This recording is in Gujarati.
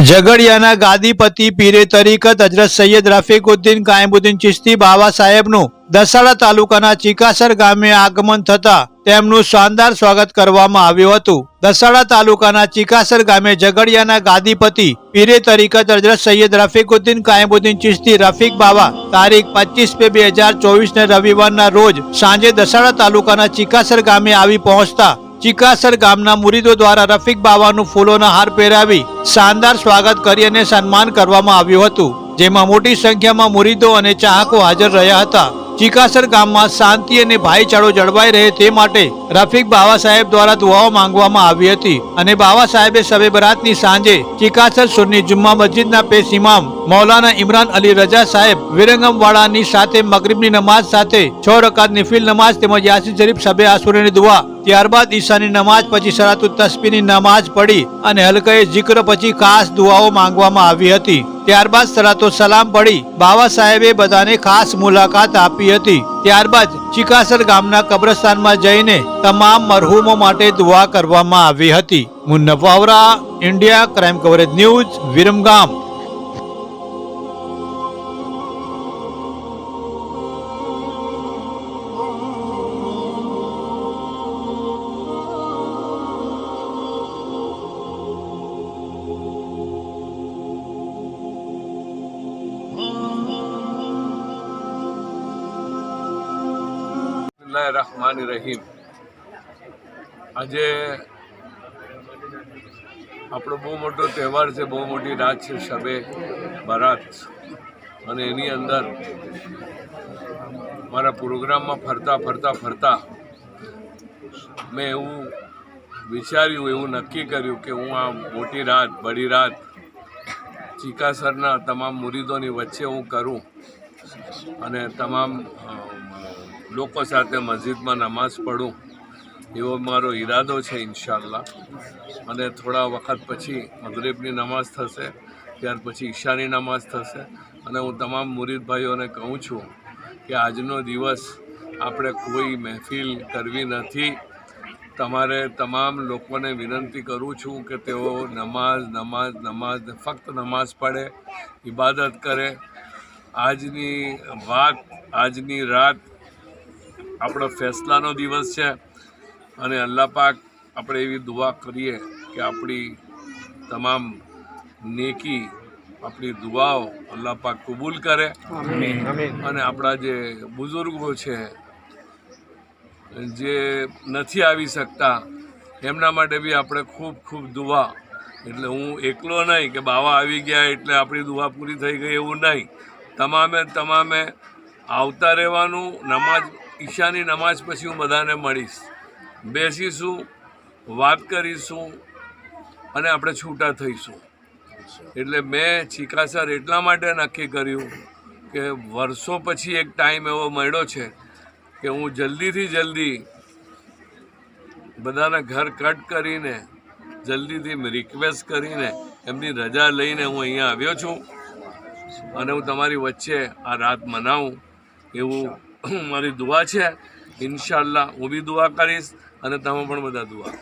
ઝઘડિયાના ગાદીપતિ પીરે તરીકત હજરત સૈયદ રફીકુદ્દીન કાયમુદ્દીન ચિશ્તી બાબા સાહેબનું દસાડા તાલુકાના ચિકાસર ગામે આગમન થતા તેમનું શાનદાર સ્વાગત કરવામાં આવ્યું હતું. દસાડા તાલુકાના ચિકાસર ગામે ઝઘડિયાના ગાદીપતિ પીરે તરીકત હજરત સૈયદ રફીકુદ્દીન કાયમુદ્દીન ચિશ્તી રફીક બાવા તારીખ પચીસ બે બે હજાર ચોવીસ ને રવિવારના રોજ સાંજે દસાડા તાલુકાના ચિકાસર ગામે આવી પહોંચતા ચિકાસર ગામના મુરીદો દ્વારા રફીક બાવાનું ફૂલોના હાર પહેરાવી શાનદાર સ્વાગત કરી અને સન્માન કરવામાં આવ્યું હતું. જેમાં મોટી સંખ્યામાં મુરીદો અને ચાહકો હાજર રહ્યા હતા. ચિકાસર ગામમાં શાંતિ અને ભાઈચારો જળવાઈ રહે તે માટે રફીક બાવા સાહેબ દ્વારા દુઆઓ માંગવામાં આવી હતી અને બાવા સાહેબે શબે બરાતની સાંજે ચિકાસર સુન્ની જુમ્મા મસ્જિદના પેશ ઇમામ મૌલાના ઇમરાન અલી રજા સાહેબ વિરંગમવાડાની સાથે મગરીબની નમાઝ સાથે છ રકાત નિફિલ નમાઝ તેમજ યાસી શરીફ શબે આસુરની દુઆ ત્યારબાદ ઈશાની નમાઝ પછી સરાતુ તસ્બીની નમાઝ પડી અને હલકાએ જિક્ર પછી ખાસ દુઆઓ માંગવામાં આવી હતી. ત્યારબાદ સરાતો સલામ પડી બાવા સાહેબે બધાને ખાસ મુલાકાત આપી હતી. ત્યારબાદ ચિકાસર ગામના કબ્રસ્તાનમાં જઈને તમામ મરહુમો માટે દુઆ કરવામાં આવી હતી. મુન્નફાવરા India, crime coverage news, Viramgam. Bismillah રહમાન રહીમ. આજે આપણો બહુ મોટો તહેવાર છે, બહુ મોટી રાત છે, શબે બરાત. અને એની અંદર મારા પ્રોગ્રામમાં ફરતા ફરતા ફરતા મેં એવું વિચાર્યું, એવું નક્કી કર્યું કે હું આ મોટી રાત, બડી રાત ચીકાસરના તમામ મુરીદોની વચ્ચે હું કરું અને તમામ લોકો સાથે મસ્જિદમાં નમાઝ પઢું એવો મારો ઈરાદો છે ઇન્શાલ્લાહ અને થોડા વખત પછી મગરીબની નમાઝ થશે, ત્યાર પછી ઈશાની નમાઝ થશે. અને હું તમામ મુરીદ ભાઈઓને કહું છું કે આજનો દિવસ આપણે કોઈ મહેફિલ કરવી નથી. તમારે તમામ લોકોને વિનંતી કરું છું કે તેઓ નમાઝ નમાઝ નમાઝ, ફક્ત નમાઝ પઢે ઇબાદત કરે. આજની વાત, આજની રાત આપણો ફેસલાનો દિવસ છે અને અલ્લાહ પાક આપણે એવી દુઆ કરીએ કે આપણી તમામ નેકી આપણી દુઆઓ અલ્લાહ પાક કબૂલ કરે. અને આપણા જે બુઝુર્ગો છે જે નથી આવી શકતા એમના માટે બી આપણે ખૂબ ખૂબ દુઆ. એટલે હું એકલો નહીં કે બાવા આવી ગયા એટલે આપણી દુઆ પૂરી થઈ ગઈ એવું નહીં. તમામે તમામે આવતા રહેવાનું નમાજ ઈશાની નમાઝ પછી હું બધાને મળીશ. બેસીશું, વાત કરીશું અને આપણે છૂટા થઈશું. એટલે મેં ચિકાસર એટલા માટે નક્કી કર્યું કે વર્ષો પછી એક ટાઈમ એવો મળ્યો છે કે હું જલ્દીથી જલ્દી બધાના ઘર કટ કરીને, જલ્દીથી રિક્વેસ્ટ કરીને એમની રજા લઈને હું અહીંયા આવ્યો છું અને હું તમારી વચ્ચે આ રાત મનાવું એવું મારી દુઆ છે. ઇન્શાલ્લાહ હું બી દુઆ કરીશ અને તમે પણ બધા દુઆ